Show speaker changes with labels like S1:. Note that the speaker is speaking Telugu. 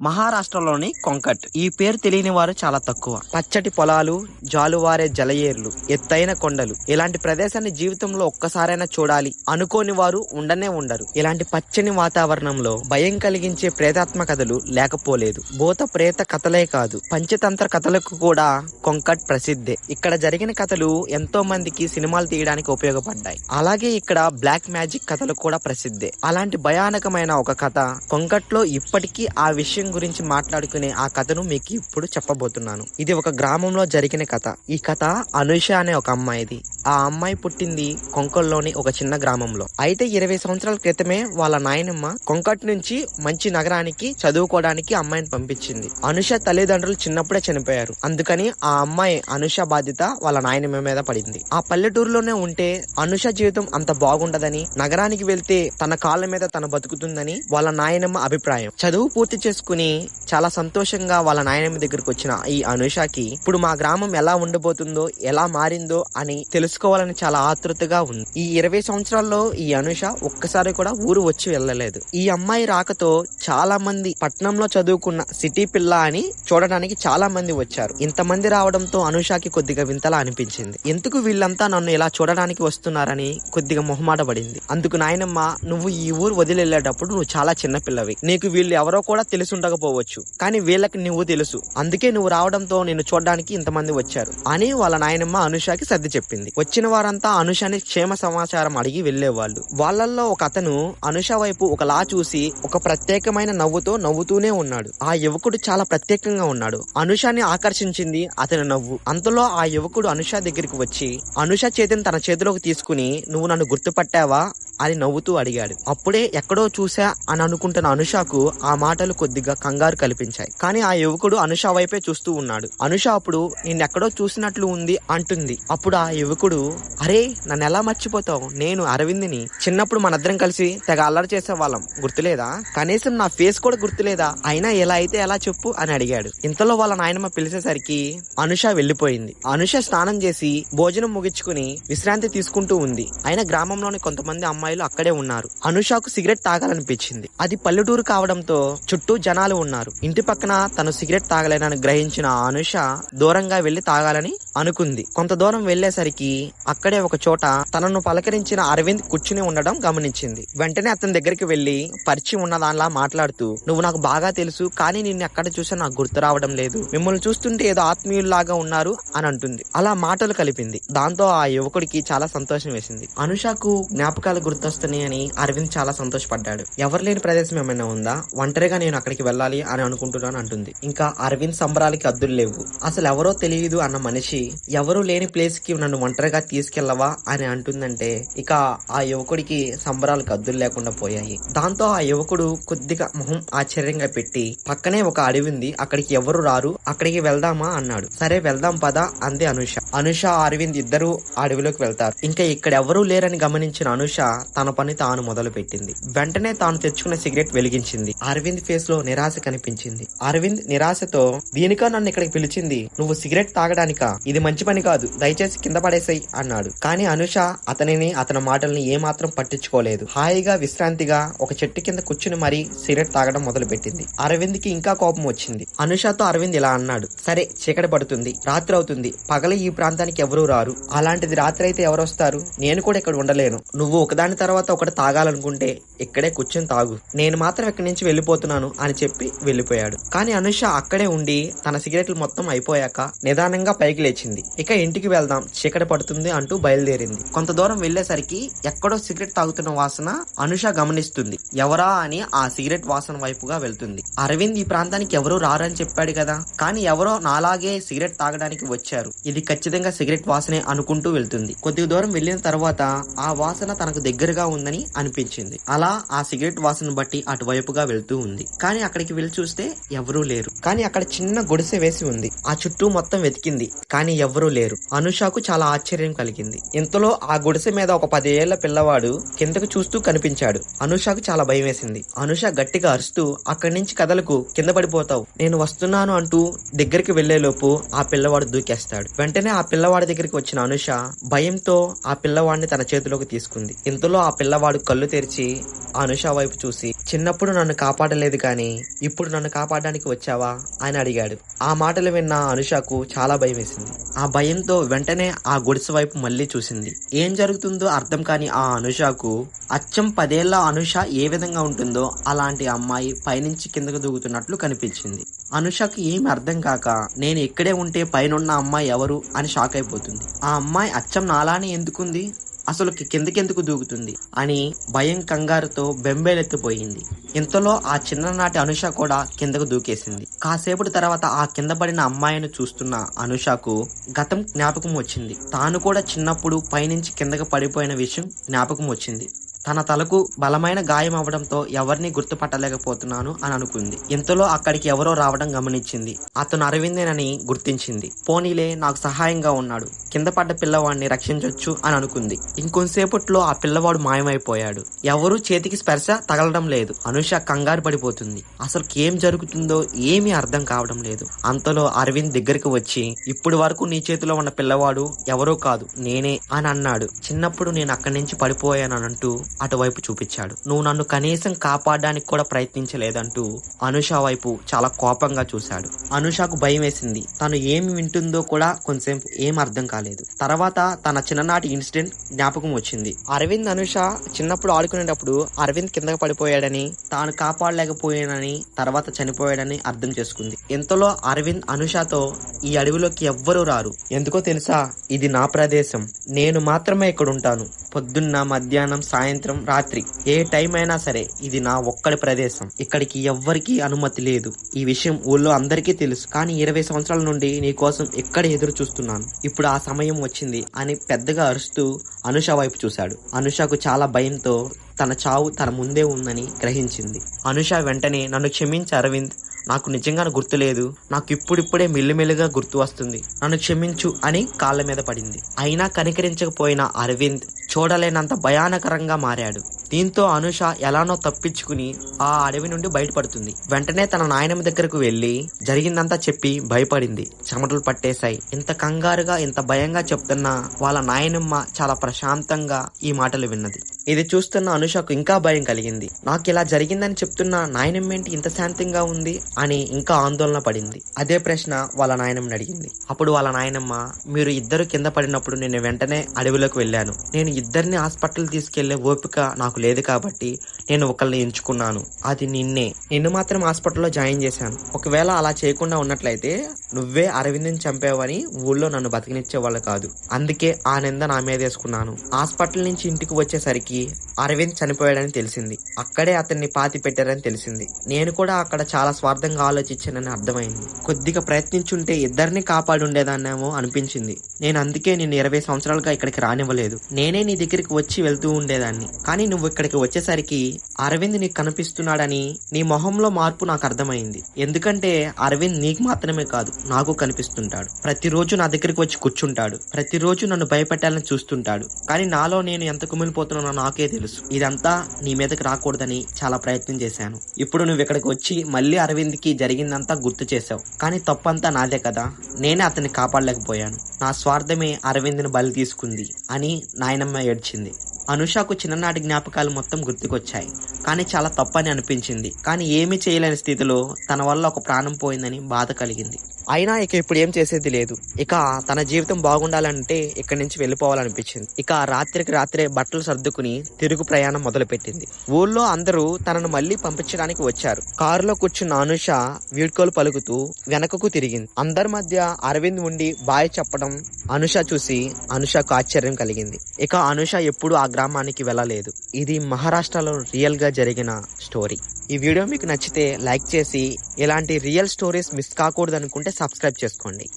S1: మహారాష్ట్రలోని కొంకట్. ఈ పేరు తెలియని వారు చాలా తక్కువ. పచ్చటి పొలాలు జాలువారే జలయేర్లు ఎత్తైన కొండలు. ఇలాంటి ప్రదేశాన్ని జీవితంలో ఒక్కసారైనా చూడాలి. అనుకోని వారు ఉండనే ఉండరు. ఇలాంటి పచ్చని వాతావరణంలో భయం కలిగించే ప్రేతాత్మ కథలు లేకపోలేదు. భూత ప్రేత కథలే కాదు. పంచతంత్ర కథలకు కూడా కొంకట్ ప్రసిద్ధే. ఇక్కడ జరిగిన కథలు ఎంతో మందికి సినిమాలు తీయడానికి ఉపయోగపడ్డాయి. అలాగే ఇక్కడ బ్లాక్ మ్యాజిక్ కథలు కూడా ప్రసిద్ధే. అలాంటి భయానకమైన ఒక కథ కొంకట్లో ఇప్పటికీ ఆ విషయం గురించి మాట్లాడుకునే ఆ కథను మీకు ఇప్పుడు చెప్పబోతున్నాను. ఇది ఒక గ్రామంలో జరిగిన కథ. ఈ కథ అనుష అనే ఒక అమ్మాయిది. ఆ అమ్మాయి పుట్టింది కొంకల్లోని ఒక చిన్న గ్రామంలో. అయితే ఇరవై సంవత్సరాల క్రితమే వాళ్ళ నాయనమ్మ కొంకట్ నుంచి మంచి నగరానికి చదువుకోవడానికి అమ్మాయిని పంపించింది. అనుష తల్లిదండ్రులు చిన్నప్పుడే చనిపోయారు. అందుకని ఆ అమ్మాయి అనుష బాధ్యత వాళ్ళ నాయనమ్మ మీద పడింది. ఆ పల్లెటూరులోనే ఉంటే అనుష జీవితం అంత బాగుండదని నగరానికి వెళ్తే తన కాళ్ళ మీద తన బతుకుతుందని వాళ్ళ నాయనమ్మ అభిప్రాయం. చదువు పూర్తి చేసుకుని చాలా సంతోషంగా వాళ్ళ నాయనమ్మ దగ్గరకు వచ్చిన ఈ అనుషకి ఇప్పుడు మా గ్రామం ఎలా ఉండబోతుందో ఎలా మారిందో అని తెలుసుకోవాలని చాలా ఆతృతగా ఉంది. ఈ ఇరవై సంవత్సరాల్లో ఈ అనుష ఒక్కసారి కూడా ఊరు వచ్చి వెళ్ళలేదు. ఈ అమ్మాయి రాకతో చాలా మంది పట్నంలో చదువుకున్న సిటీ పిల్ల అని చూడడానికి చాలా మంది వచ్చారు. ఇంతమంది రావడంతో అనుషకి కొద్దిగా వింతలా అనిపించింది. ఎందుకు వీళ్ళంతా నన్ను ఇలా చూడడానికి వస్తున్నారని కొద్దిగా మొహమాట పడింది అందుకు నాయనమ్మ నువ్వు ఈ ఊరు వదిలి వెళ్ళేటప్పుడు నువ్వు చాలా చిన్నపిల్లవి నీకు వీళ్ళు ఎవరో కూడా తెలిసి ఉండకపోవచ్చు. కానీ వీళ్ళకి నువ్వు తెలుసు. అందుకే నువ్వు రావడంతో నేను చూడడానికి ఇంతమంది వచ్చారు. అని వాళ్ళ నాయనమ్మ అనుషకి సర్ది చెప్పింది. వచ్చిన వారంతా అనుషని క్షేమ సమాచారం అడిగి వెళ్ళేవాళ్ళు వాళ్ళల్లో ఒక అతను అనుష వైపు ఒకలా చూసి ఒక ప్రత్యేకమైన నవ్వుతో నవ్వుతూనే ఉన్నాడు. ఆ యువకుడు చాలా ప్రత్యేకంగా ఉన్నాడు. అనుషాని ఆకర్షించింది అతని నవ్వు. అంతలో ఆ యువకుడు అనుష దగ్గరికి వచ్చి అనుష చేతిని తన చేతిలోకి తీసుకుని నువ్వు నన్ను గుర్తుపట్టావా? అని నవ్వుతూ అడిగాడు. అప్పుడే ఎక్కడో చూసా అని అనుకుంటున్న అనుషాకు ఆ మాటలు కొద్దిగా కంగారు కల్పించాయి. కానీ ఆ యువకుడు అనుష వైపే చూస్తూ ఉన్నాడు. అనుష అప్పుడు నిన్నెక్కడో చూసినట్లు ఉంది అంటుంది. అప్పుడు ఆ యువకుడు అరే నన్ను ఎలా మర్చిపోతావు? నేను అరవింద్ని. చిన్నప్పుడు మనద్దరం కలిసి తెగ అల్లరి చేసే వాళ్ళం గుర్తులేదా? కనీసం నా ఫేస్ కూడా గుర్తులేదా? అయినా ఎలా అయితే ఎలా చెప్పు అని అడిగాడు. ఇంతలో వాళ్ళ నాయనమ్మ పిలిచేసరికి అనుష వెళ్ళిపోయింది అనుష స్నానం చేసి భోజనం ముగించుకుని విశ్రాంతి తీసుకుంటూ ఉంది. అయినా గ్రామంలోని కొంతమంది అమ్మాయి అమ్మాయిలు అక్కడే ఉన్నారు. అనుషకు సిగరెట్ తాగాలనిపించింది. అది పల్లెటూరు కావడంతో చుట్టూ జనాలు ఉన్నారు. ఇంటి పక్కన తను సిగరెట్ తాగలేనని గ్రహించిన అనుష దూరంగా వెళ్ళి తాగాలని అనుకుంది. కొంత దూరం వెళ్ళేసరికి అక్కడే ఒక చోట తనను పలకరించిన అరవింద్ కూర్చుని ఉండడం గమనించింది. వెంటనే అతని దగ్గరికి వెళ్ళి పరిచయం ఉన్న దానిలా మాట్లాడుతూ నువ్వు నాకు బాగా తెలుసు కానీ నిన్ను ఎక్కడ చూసా నాకు గుర్తు రావడం లేదు. మిమ్మల్ని చూస్తుంటే ఏదో ఆత్మీయుల్లాగా ఉన్నారు అని అంటుంది. అలా మాటలు కలిపింది. దాంతో ఆ యువకుడికి చాలా సంతోషం వేసింది. అనుషకు జ్ఞాపకాలు గుర్తొస్తున్నాయని అరవింద్ చాలా సంతోషపడ్డాడు. ఎవరు లేని ప్రదేశం ఏమైనా ఉందా? ఒంటరిగా నేను అక్కడికి వెళ్ళాలి అని అనుకుంటున్నాను అంటుంది. ఇంకా అరవింద్ సంబరాలకి అద్దులు లేవు. అసలు ఎవరో తెలియదు అన్న మనిషి ఎవరు లేని ప్లేస్కి నన్ను ఒంటరిగా తీసుకెళ్ళవా అని అంటుందంటే ఇక ఆ యువకుడికి సంబరాలకు అద్దులు లేకుండా పోయాయి. దాంతో ఆ యువకుడు కొద్దిగా మొహం ఆశ్చర్యంగా పెట్టి పక్కనే ఒక అడవి ఉంది అక్కడికి ఎవరు రారు? అక్కడికి వెళ్దామా? అన్నాడు. సరే వెళ్దాం పదా అంది అనుష. అనుష అరవింద్ ఇద్దరు అడవిలోకి వెళ్తారు. ఇంకా ఇక్కడ ఎవరూ లేరని గమనించిన అనుష తన పని తాను మొదలు పెట్టింది వెంటనే తాను తెచ్చుకున్న సిగరెట్ వెలిగించింది. అరవింద్ ఫేస్లో నిరాశ కనిపించింది. అరవింద్ నిరాశతో దీనికా నన్ను ఇక్కడికి పిలిచింది? నువ్వు సిగరెట్ తాగడానికా? ఇది మంచి పని కాదు. దయచేసి కింద పడేసాయి అన్నాడు. కానీ అనుష అతనిని అతని మాటల్ని ఏమాత్రం పట్టించుకోలేదు. హాయిగా విశ్రాంతిగా ఒక చెట్టు కింద కూర్చుని మరీ సిగరెట్ తాగడం మొదలు పెట్టింది అరవింద్కి ఇంకా కోపం వచ్చింది. అనుషతో అరవింద్ ఇలా అన్నాడు. సరే చీకటి పడుతుంది. రాత్రి అవుతుంది. పగల ఈ ప్రాంతానికి ఎవరూ రారు. అలాంటిది రాత్రి అయితే ఎవరు వస్తారు నేను కూడా ఇక్కడ ఉండలేను. నువ్వు ఒకదాని తర్వాత ఒకటి తాగాలనుకుంటే ఇక్కడే కూర్చొని తాగు. నేను మాత్రం ఇక్కడి నుంచి వెళ్ళిపోతున్నాను అని చెప్పి వెళ్ళిపోయాడు. కానీ అనుష అక్కడే ఉండి తన సిగరెట్లు మొత్తం అయిపోయాక నిదానంగా పైకి లేచింది. ఇక ఇంటికి వెళ్దాం. చీకటి పడుతుంది అంటూ బయలుదేరింది. కొంత దూరం వెళ్ళేసరికి ఎక్కడో సిగరెట్ తాగుతున్న వాసన అనుష గమనిస్తుంది. ఎవరా అని ఆ సిగరెట్ వాసన వైపుగా వెళ్తుంది. అరవింద్ ఈ ప్రాంతానికి ఎవరూ రారని చెప్పాడు కదా. కానీ ఎవరో నాలాగే సిగరెట్ తాగడానికి వచ్చారు. ఇది ఖచ్చితంగా సిగరెట్ వాసనే అనుకుంటూ వెళ్తుంది. కొద్ది దూరం వెళ్ళిన తర్వాత ఆ వాసన తనకు దగ్గరగా ఉందని అనిపించింది. అలా ఆ సిగరెట్ వాసన బట్టి అటువైపుగా వెళ్తూ ఉంది. కానీ అక్కడికి వెళ్ళి చూస్తే ఎవరూ లేరు. కానీ అక్కడ చిన్న గుడిసె వేసి ఉంది. ఆ చుట్టూ మొత్తం వెతికింది. కానీ ఎవరూ లేరు. అనుషాకు చాలా ఆశ్చర్యం కలిగింది. ఇంతలో ఆ గుడిసె మీద ఒక పదేళ్ళ పిల్లవాడు కిందకు చూస్తూ కనిపించాడు. అనుషాకు చాలా భయం వేసింది. అనుష గట్టిగా అరుస్తూ అక్కడి నుంచి కదలకు కింద పడిపోతావు. నేను వస్తున్నాను అంటూ దగ్గరికి వెళ్ళేలోపు ఆ పిల్లవాడు దూకేస్తాడు. వెంటనే ఆ ఆ పిల్లవాడి దగ్గరికి వచ్చిన అనుష భయంతో ఆ పిల్లవాడిని తన చేతిలోకి తీసుకుంది. ఇంతలో ఆ పిల్లవాడు కళ్ళు తెరిచి అనుష వైపు చూసి చిన్నప్పుడు నన్ను కాపాడలేదు కానీ ఇప్పుడు నన్ను కాపాడడానికి వచ్చావా? అని అడిగాడు. ఆ మాటలు విన్న అనుషకు చాలా భయం వేసింది ఆ భయంతో వెంటనే ఆ గుడిసె వైపు మళ్ళీ చూసింది. ఏం జరుగుతుందో అర్థం కాని ఆ అనుషకు అచ్చం పదేళ్ళ అనుష ఏ విధంగా ఉంటుందో అలాంటి అమ్మాయి పైనుంచి కిందకు దూకుతున్నట్లు కనిపించింది. అనుషకు ఏమి అర్థం కాక నేను ఇక్కడే ఉంటే పైనున్న అమ్మాయి ఎవరు అని షాక్ అయిపోతుంది. ఆ అమ్మాయి అచ్చం నాలానే ఎందుకుంది? అసలు కిందకెందుకు దూకుతుంది? అని భయం కంగారుతో బెంబేలెత్తిపోయింది. ఇంతలో ఆ చిన్ననాటి అనుష కూడా కిందకు దూకేసింది. కాసేపటి తర్వాత ఆ కింద పడిన అమ్మాయిని చూస్తున్న అనుషకు గతం జ్ఞాపకం వచ్చింది. తాను కూడా చిన్నప్పుడు పైనుంచి కిందకు పడిపోయిన విషయం జ్ఞాపకం వచ్చింది. తన తలకు బలమైన గాయం అవ్వడంతో ఎవరిని గుర్తుపట్టలేకపోతున్నాను అని అనుకుంది. ఇంతలో అక్కడికి ఎవరో రావడం గమనించింది. అతను అరవిందేనని గుర్తించింది. పోనీలే నాకు సహాయంగా ఉన్నాడు. కింద పడ్డ పిల్లవాడిని రక్షించొచ్చు అని అనుకుంది. ఇంకొంతసేపట్లో ఆ పిల్లవాడు మాయమైపోయాడు. ఎవరూ చేతికి స్పర్శ తగలడం లేదు. అనుష కంగారు పడిపోతుంది. అసలు ఏం జరుగుతుందో ఏమీ అర్థం కావడం లేదు. అంతలో అరవింద్ దగ్గరికి వచ్చి ఇప్పుడు వరకు నీ చేతిలో ఉన్న పిల్లవాడు ఎవరో కాదు నేనే అని అన్నాడు. చిన్నప్పుడు నేను అక్కడి నుంచి పడిపోయానంటూ అటువైపు చూపించాడు. నువ్వు నన్ను కనీసం కాపాడడానికి కూడా ప్రయత్నించలేదంటూ అనుష వైపు చాలా కోపంగా చూశాడు. అనుషకు భయం వేసింది. తను ఏమి వింటుందో కూడా కొంచెంసేపు ఏం అర్థం కాలేదు. తర్వాత తన చిన్ననాటి ఇన్సిడెంట్ జ్ఞాపకం వచ్చింది. అరవింద్ అనుష చిన్నప్పుడు ఆడుకునేటప్పుడు అరవింద్ కిందకి పడిపోయాడని తాను కాపాడలేకపోయానని తర్వాత చనిపోయాడని అర్థం చేసుకుంది. ఎంతలో అరవింద్ అనుషతో ఈ అడవిలోకి ఎవ్వరూ రారు. ఎందుకో తెలుసా? ఇది నా ప్రదేశం. నేను మాత్రమే ఇక్కడ ఉంటాను పొద్దున్న మధ్యాహ్నం సాయంత్రం రాత్రి ఏ టైం అయినా సరే ఇది నా ఒక్కడి ప్రదేశం. ఇక్కడికి ఎవ్వరికీ అనుమతి లేదు. ఈ విషయం ఊళ్ళో అందరికీ తెలుసు. కానీ ఇరవై సంవత్సరాల నుండి నీ కోసం ఇక్కడ ఎదురు చూస్తున్నాను? ఇప్పుడు ఆ సమయం వచ్చింది అని పెద్దగా అరుస్తూ అనుష వైపు చూశాడు. అనుషకు చాలా భయంతో తన చావు తన ముందే ఉందని గ్రహించింది. అనుష వెంటనే నన్ను క్షమించి అరవింద్. నాకు నిజంగా గుర్తులేదు నాకు ఇప్పుడిప్పుడే మెల్లిమెల్లిగా గుర్తు వస్తుంది. నన్ను క్షమించు అని కాళ్ళ మీద పడింది. అయినా కనికరించకపోయిన అరవింద్ చూడలేనంత భయానకరంగా మారాడు. దీంతో అనుష ఎలానో తప్పించుకుని ఆ అడవి నుండి బయటపడుతుంది. వెంటనే తన నాయనమ్మ దగ్గరకు వెళ్ళి జరిగిందంతా చెప్పి భయపడింది. చెమటలు పట్టేశాయి. ఇంత కంగారుగా ఇంత భయంగా చెప్తున్న వాళ్ళ నాయనమ్మ చాలా ప్రశాంతంగా ఈ మాటలు విన్నది. ఇది చూస్తున్న అనుషకు ఇంకా భయం కలిగింది. నాకు ఇలా జరిగిందని చెప్తున్న నాయనమ్మ ఏంటి ఇంత శాంతంగా ఉంది అని ఇంకా ఆందోళన పడింది. అదే ప్రశ్న వాళ్ళ నాయనమ్మని అడిగింది. అప్పుడు వాళ్ళ నాయనమ్మ మీరు ఇద్దరు కింద పడినప్పుడు నేను వెంటనే అడవిలోకి వెళ్ళాను. నేను ఇద్దరిని హాస్పిటల్ తీసుకెళ్ళే ఓపిక నాకు లేదు కాబట్టి నేను ఒకళ్ళని ఎంచుకున్నాను. అది నిన్నే. నిన్ను మాత్రం హాస్పిటల్లో జాయిన్ చేశాను. ఒకవేళ అలా చేయకుండా ఉన్నట్లయితే నువ్వే అరవింద్ని చంపావని ఊళ్ళో నన్ను బతికినిచ్చే వాళ్ళు కాదు. అందుకే ఆ నింద నా మీద వేసుకున్నాను. హాస్పిటల్ నుంచి ఇంటికి వచ్చేసరికి అరవింద్ చనిపోయాడని తెలిసింది. అక్కడే అతన్ని పాతి పెట్టారని తెలిసింది. నేను కూడా అక్కడ చాలా స్వార్థంగా ఆలోచించానని అర్థమైంది. కొద్దిగా ప్రయత్నించుంటే ఇద్దరిని కాపాడి ఉండేదాన్నేమో అనిపించింది. నేను అందుకే నేను ఇరవై సంవత్సరాలుగా ఇక్కడికి రానివ్వలేదు. నేనే నీ దగ్గరికి వచ్చి వెళ్తూ ఉండేదాన్ని. కానీ నువ్వు ఇక్కడికి వచ్చేసరికి అరవింద్ నీకు కనిపిస్తున్నాడని నీ మొహంలో మార్పు నాకు అర్థమైంది. ఎందుకంటే అరవింద్ నీకు మాత్రమే కాదు నాకు కనిపిస్తుంటాడు. ప్రతిరోజు నా దగ్గరికి వచ్చి కూర్చుంటాడు. ప్రతిరోజు నన్ను భయపెట్టాలని చూస్తుంటాడు. కానీ నాలో నేను ఎంత కుమిలిపోతున్నానో నాకే తెలుసు. ఇదంతా నీ మీదకి రాకూడదని చాలా ప్రయత్నం చేశాను. ఇప్పుడు నువ్వు ఇక్కడికి వచ్చి మళ్ళీ అరవింద్కి జరిగిందంతా గుర్తు చేశావు. కానీ తప్పంతా నాదే కదా. నేనే అతన్ని కాపాడలేకపోయాను. నా స్వార్థమే అరవింద్ని బలి తీసుకుంది అని నాయనమ్మ ఏడ్చింది. అనుషకు చిన్ననాటి జ్ఞాపకాలు మొత్తం గుర్తుకొచ్చాయి. కానీ చాలా తప్పని అనిపించింది. కానీ ఏమీ చేయలేని స్థితిలో తన వల్ల ఒక ప్రాణం పోయిందని బాధ కలిగింది. అయినా ఇక ఇప్పుడు ఏం చేసేది లేదు. ఇక తన జీవితం బాగుండాలంటే ఇక్కడి నుంచి వెళ్ళిపోవాలనిపించింది. ఇక రాత్రికి రాత్రే బట్టలు సర్దుకుని తిరుగు ప్రయాణం మొదలుపెట్టింది. ఊళ్ళో అందరూ తనను మళ్ళీ పంపించడానికి వచ్చారు. కారులో కూర్చున్న అనుష వీడ్కోలు పలుకుతూ వెనకకు తిరిగింది. అందరి మధ్య అరవింద్ ఉండి బాయ్ చెప్పడం అనుష చూసి అనుషకు ఆశ్చర్యం కలిగింది. ఇక అనుష ఎప్పుడు ఆ గ్రామానికి వెళ్ళలేదు. ఇది మహారాష్ట్రలో రియల్గా జరిగిన స్టోరీ ఈ వీడియో మీకు నచ్చితే లైక్ చేసి ఇలాంటి రియల్ స్టోరీస్ మిస్ కాకూడదు అనుకుంటే సబ్స్క్రైబ్ చేసుకోండి.